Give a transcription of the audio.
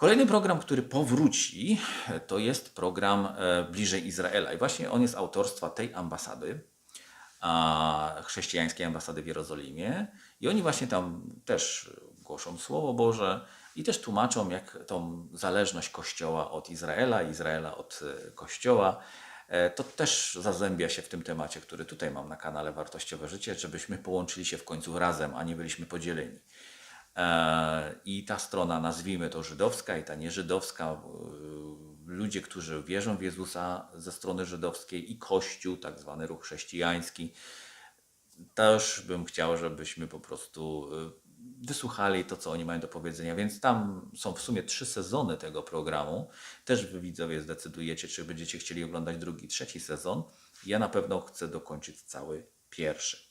Kolejny program, który powróci, to jest program e, Bliżej Izraela. I właśnie on jest autorstwa tej ambasady, chrześcijańskiej ambasady w Jerozolimie. I oni właśnie tam też głoszą Słowo Boże i też tłumaczą, jak tą zależność Kościoła od Izraela, Izraela od e, Kościoła. E, To też zazębia się w tym temacie, który tutaj mam na kanale Wartościowe Życie, żebyśmy połączyli się w końcu razem, a nie byliśmy podzieleni. E, I ta strona, nazwijmy to żydowska, i ta nieżydowska, e, ludzie, którzy wierzą w Jezusa ze strony żydowskiej i Kościół, tak zwany ruch chrześcijański, też bym chciał, żebyśmy po prostu y, wysłuchali to, co oni mają do powiedzenia. Więc tam są w sumie trzy sezony tego programu. Też wy widzowie zdecydujecie, czy będziecie chcieli oglądać drugi, trzeci sezon. Ja na pewno chcę dokończyć cały pierwszy.